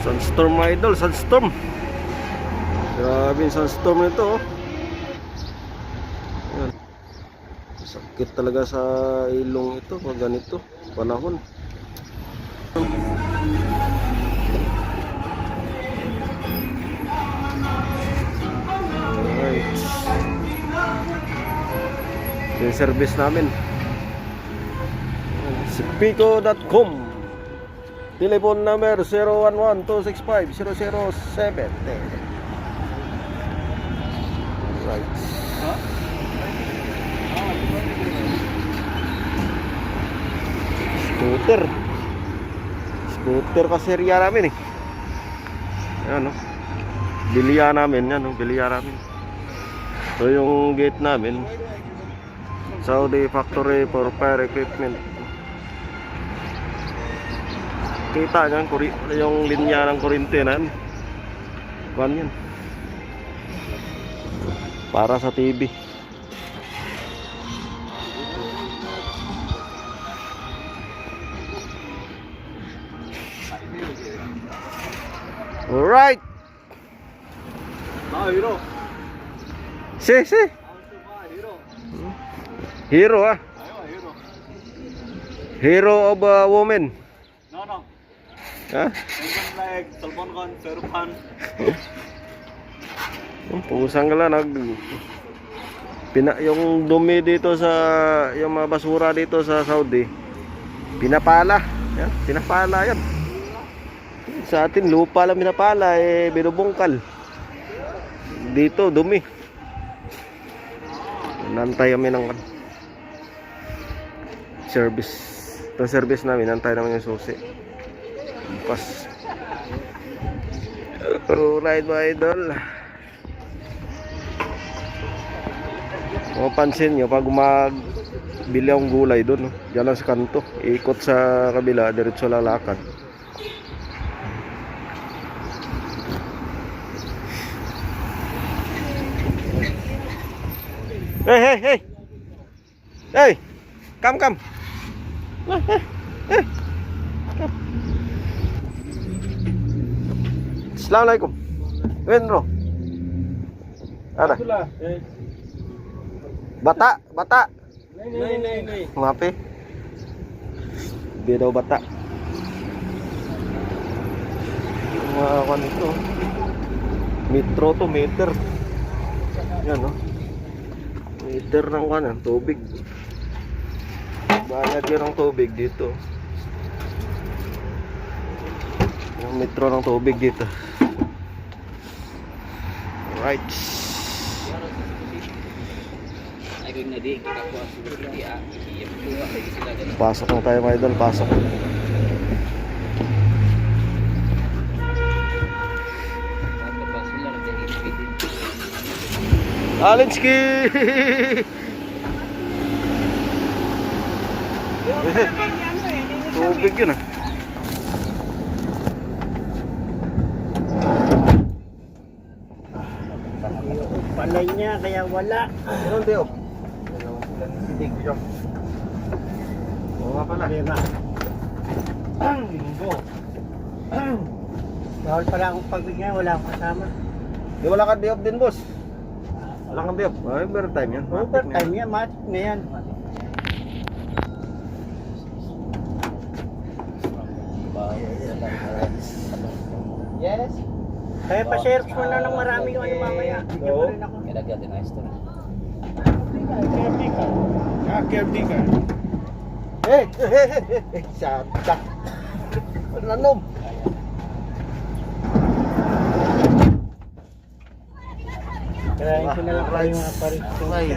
Sunstorm mga idol, sunstorm. Grabe yung sunstorm nito oh. Yan. Sakit talaga sa ilong ito pag ganito, panahon. Yung service namin. Si Pico.com Telephone number 011-265-007 Right. Scooter. Scooter kaserya namin eh. Ayan o Biliya namin yan o Biliya namin. Ito yung gate namin Saudi Factory for Fire Equipment Kita kuri yung linya ng kuryente na yan. Yan. Para sa TV. Alright. Ah, hero. Si, si. hero. Ah. Hero. Hero of a woman. No, no. Ha? Like Salman Khan, Shahrukh Khan. Pusang ka lang, nag pina, yung dumi dito sa yung mga basura dito sa Saudi pinapala. Yan, pinapala yan. Sa atin lupa lang pinapala eh binubungkal. Dito dumi. Nantay kami ng ano, service. Ito service namin nantay naman yung susi pas alright mga idol Mapansin nyo, pag magbili akong gulay doon, no? Diyan lang sa kanto. Ikot sa kabila, diretso lalakad. Hey, hey, hey! Hey! Come, come! Eh, eh, eh. Assalamualaikum. Wenro. Ada. Itulah. Eh. Bata, bata. Nay, nay, nay. Ngapi? Hindi daw bata. Mga kan ito. Metro to, meter. Yan no. Meter ng kan, tubig. Bayad yun ng tubig dito. Yung metro ng tubig dito. Ganun. Pasok na tayo mga idol, pasok. Tapos pa sila nagdahil pwede. Alinski! Tubig yun ah. Palay niya, kaya wala. Meron Teo. Sinig siya. Oo nga pala. Pera. Linggo. Bawal pala akong pagbigyan, wala akong kasama. Di wala ka day off din boss. Wala kang day off. Ay, meron time yan. Overtime yan, matik na yan. Yes. Kaya pa-share mo na ng marami yung ano mamaya. Bigyan mo rin ako. Dagdag din ayos to. Caretaker. Ah, caretaker. Eh, eh, eh, eh, eh, sata. Nanom. Kaya ito na lang kayo mga.